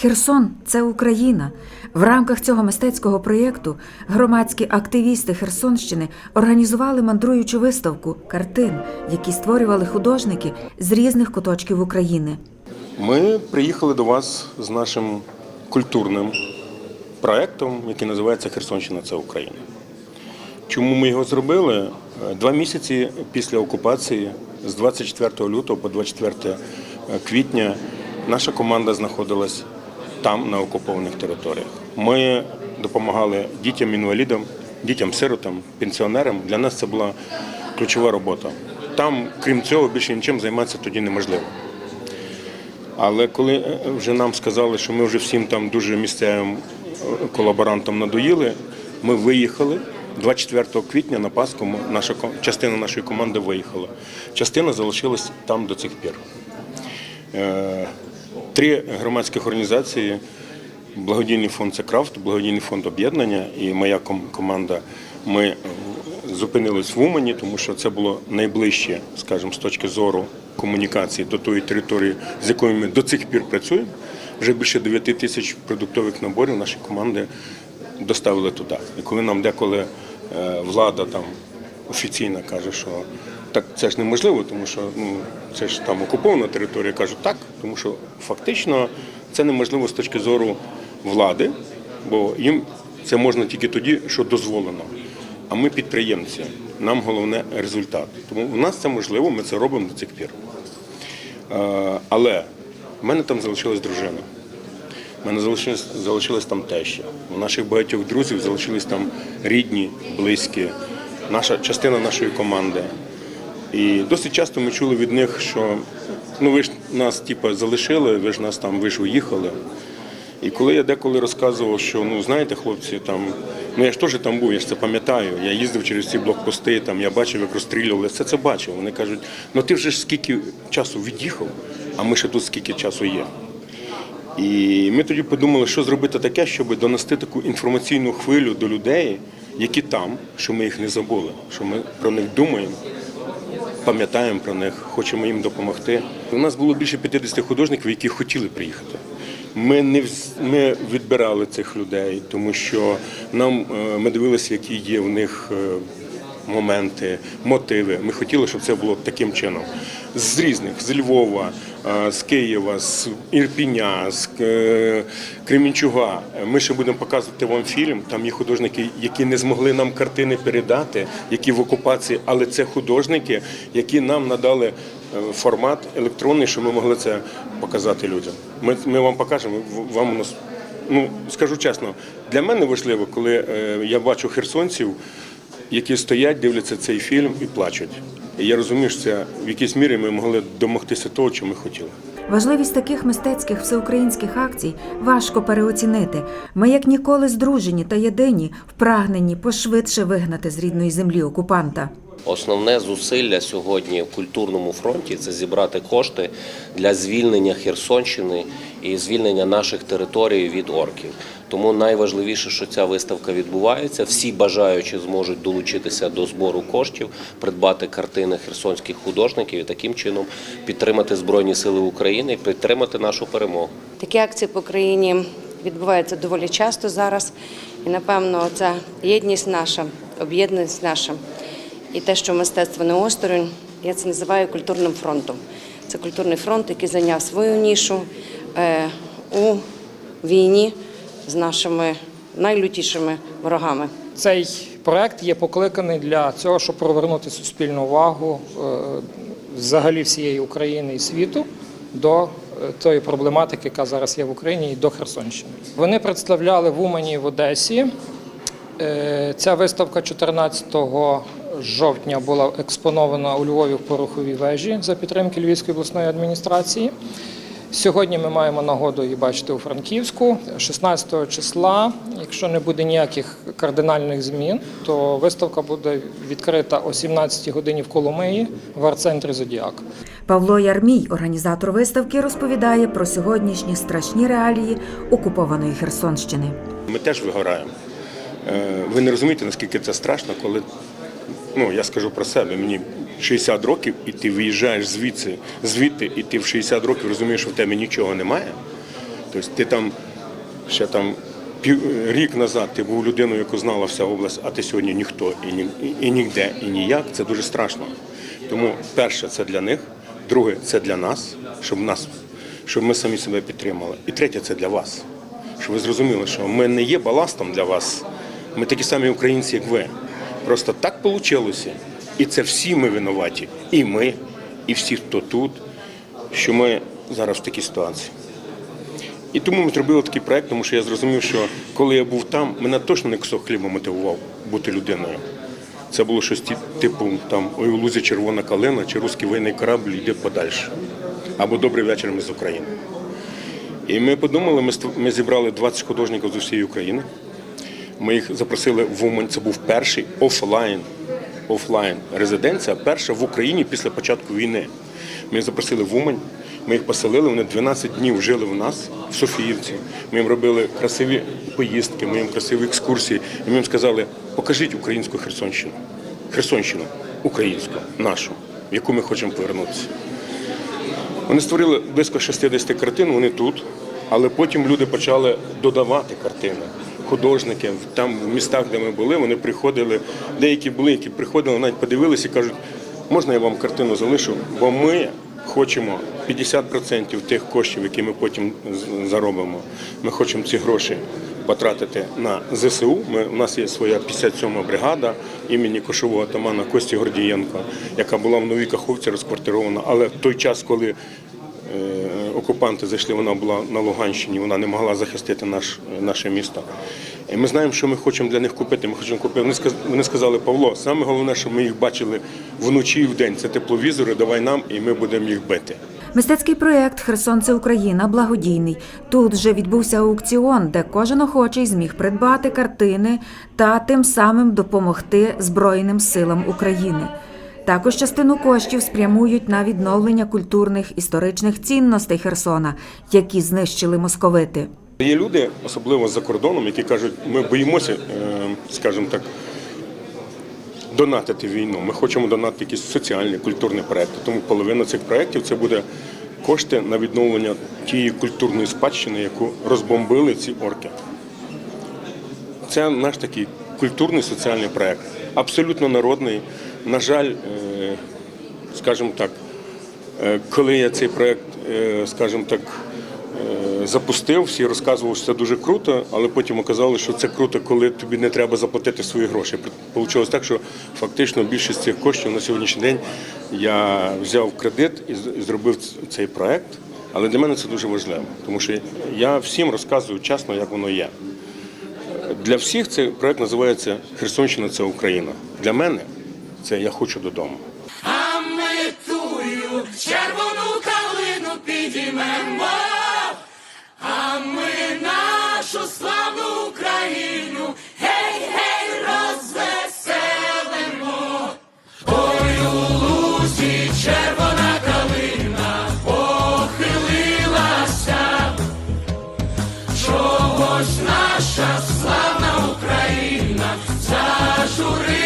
Херсон це Україна. В рамках цього мистецького проєкту громадські активісти Херсонщини організували мандруючу виставку картин, які створювали художники з різних куточків України. Ми приїхали до вас з нашим культурним проєктом, який називається Херсонщина це Україна. Чому ми його зробили? Е, Два місяці після окупації, з 24 лютого по 24 квітня, наша команда знаходилась там, на окупованих територіях. Ми допомагали дітям-інвалідам, дітям-сиротам, пенсіонерам. Для нас це була ключова робота. Там, крім цього, більше нічим займатися тоді неможливо. Але коли е, вже нам сказали, що ми вже всім там дуже місцевим е, колаборантам надоїли, ми виїхали. 24 квітня на Пасху наша частина нашої команди виїхала. Частина залишилась там до цих пір. Три громадських організації: благодійний фонд це крафт, благодійний фонд об'єднання і моя команда. Ми зупинились в Умані, тому що це було найближче, скажімо, з точки зору комунікації до тої території, з якою ми до цих пір працюємо. Вже більше 9 тисяч продуктових наборів наші команди доставили туди. І коли нам деколи е, влада там офіційно каже, що так це ж неможливо, тому що ну це ж там окупована територія. Кажуть так, тому що фактично це неможливо з точки зору влади, бо їм це можна тільки тоді, що дозволено. А ми підприємці, нам головне результат. Тому у нас це можливо, ми це робимо до цих пір. Е, Але в мене там залишилась дружина. У мене залишилась, залишилась там теща. У наших багатьох друзів залишились там рідні, близькі, наша частина нашої команди. І досить часто ми чули від них, що ну ви ж нас типу, залишили, ви ж нас там, ви ж уїхали. І коли я деколи розказував, що ну знаєте, хлопці, там ну я ж теж там був, я ж це пам'ятаю. Я їздив через ці блокпости, там я бачив, як розстрілювали, все це бачив. Вони кажуть, ну ти вже ж скільки часу від'їхав, а ми ще тут скільки часу є. І ми тоді подумали, що зробити таке, щоб донести таку інформаційну хвилю до людей, які там, що ми їх не забули, що ми про них думаємо, пам'ятаємо про них, хочемо їм допомогти. У нас було більше 50 художників, які хотіли приїхати. Ми не ми відбирали цих людей, тому що нам е, ми дивилися, які є в них е, моменти, мотиви. Ми хотіли, щоб це було таким чином. З різних з Львова, е, з Києва, з Ірпіня, з е, Кремінчуга. Ми ще будемо показувати вам фільм. Там є художники, які не змогли нам картини передати, які в окупації, але це художники, які нам надали е, формат електронний, щоб ми могли це показати людям. Ми, ми вам покажемо, вам воно с- ну скажу чесно, для мене важливо, коли я бачу херсонців, які стоять, дивляться цей фільм і плачуть. І я розумію, що це в якійсь мірі ми могли домогтися того, чого ми хотіли. Важливість таких мистецьких всеукраїнських акцій важко переоцінити. Ми як ніколи здружені та єдині в прагненні пошвидше вигнати з рідної землі окупанта. Основне зусилля сьогодні в культурному фронті це зібрати кошти для звільнення Херсонщини і звільнення наших територій від орків. Тому найважливіше, що ця виставка відбувається. Всі бажаючі зможуть долучитися до збору коштів, придбати картини херсонських художників і таким чином підтримати Збройні Сили України і підтримати нашу перемогу. Такі акції по країні відбуваються доволі часто зараз. І напевно, ця єдність наша, об'єднаність наша і те, що мистецтво не осторонь, я це називаю культурним фронтом. Це культурний фронт, який зайняв свою нішу е, у війні з нашими найлютішими ворогами. Цей проект є покликаний для цього, щоб привернути суспільну увагу е, взагалі всієї України і світу до е, тої проблематики, яка зараз є в Україні, і до Херсонщини. Вони представляли в Умані в Одесі. Е, Ця виставка 14 жовтня була експонована у Львові в Пороховій вежі за підтримки Львівської обласної адміністрації. Сьогодні ми маємо нагоду її бачити у Франківську. 16 числа, якщо не буде ніяких кардинальних змін, то виставка буде відкрита о 17 годині в Коломиї в арт-центрі Зодіак. Павло Ярмій, організатор виставки, розповідає про сьогоднішні страшні реалії окупованої Херсонщини. Ми теж вигораємо. Е, Ви не розумієте, наскільки це страшно, коли ну я скажу про себе, мені 60 років, і ти виїжджаєш звідси, звідти, і ти в 60 років розумієш, що в тебе нічого немає. Тобто ти там ще там пів, рік назад ти був людиною, яку знала вся область, а ти сьогодні ніхто і, ні, і, ніде, і ніяк. Це дуже страшно. Тому перше це для них, друге це для нас, щоб нас, щоб ми самі себе підтримали. І третє це для вас. Щоб ви зрозуміли, що ми не є баластом для вас. Ми такі самі українці, як ви. Просто так вийшло. І це всі ми винуваті. І ми, і всі, хто тут, що ми зараз в такій ситуації. І тому ми зробили такий проект, тому що я зрозумів, що коли я був там, мене точно не кусок хліба мотивував бути людиною. Це було щось типу там ой, у лузі червона калина чи русський воєнний корабль йде подальше. Або добрий вечір ми з України. І ми подумали, ми, зібрали 20 художників з усієї України. Ми їх запросили в Умань. Це був перший офлайн, офлайн резиденція, перша в Україні після початку війни. Ми їх запросили в Умань. Ми їх поселили, вони 12 днів жили в нас в Софіївці. Ми їм робили красиві поїздки, ми їм красиві екскурсії. І ми їм сказали, покажіть українську Херсонщину. Херсонщину, українську, нашу, в яку ми хочемо повернутися. Вони створили близько 60 картин, вони тут, але потім люди почали додавати картини. Художники там в містах, де ми були, вони приходили, деякі були, які приходили, навіть подивилися і кажуть, можна я вам картину залишу, бо ми хочемо 50% тих коштів, які ми потім заробимо. Ми хочемо ці гроші потратити на ЗСУ. Ми, у нас є своя 57-ма бригада імені кошового атамана Кості Гордієнка, яка була в Новій Каховці розквартирована. Але в той час, коли окупанти зайшли, вона була на Луганщині, вона не могла захистити наш, наше місто. І ми знаємо, що ми хочемо для них купити. Ми хочемо купити. Вони сказ- Вони сказали, Павло, саме головне, щоб ми їх бачили вночі і вдень. Це тепловізори, давай нам, і ми будемо їх бити. Мистецький проєкт Херсон це Україна благодійний. Тут вже відбувся аукціон, де кожен охочий зміг придбати картини та тим самим допомогти Збройним силам України. Також частину коштів спрямують на відновлення культурних історичних цінностей Херсона, які знищили московити. Є люди, особливо за кордоном, які кажуть, ми боїмося, е, скажімо так, донатити війну. Ми хочемо донатити якісь соціальні, культурні проекти. Тому половина цих проєктів це буде кошти на відновлення тієї культурної спадщини, яку розбомбили ці орки. Це наш такий культурний соціальний проект, абсолютно народний. На жаль, е, скажімо так, е, коли я цей проект, е, скажімо так, запустив, всі розказували, що це дуже круто, але потім оказалося, що це круто, коли тобі не треба заплатити свої гроші. Получилось так, що фактично більшість цих коштів на сьогоднішній день я взяв кредит і зробив цей проект. Але для мене це дуже важливо, тому що я всім розказую чесно, як воно є. Для всіх цей проект називається Херсонщина це Україна. Для мене це я хочу додому. А ми тую червону калину підіймемо, а ми нашу славну Україну. Наша славна Україна зажури.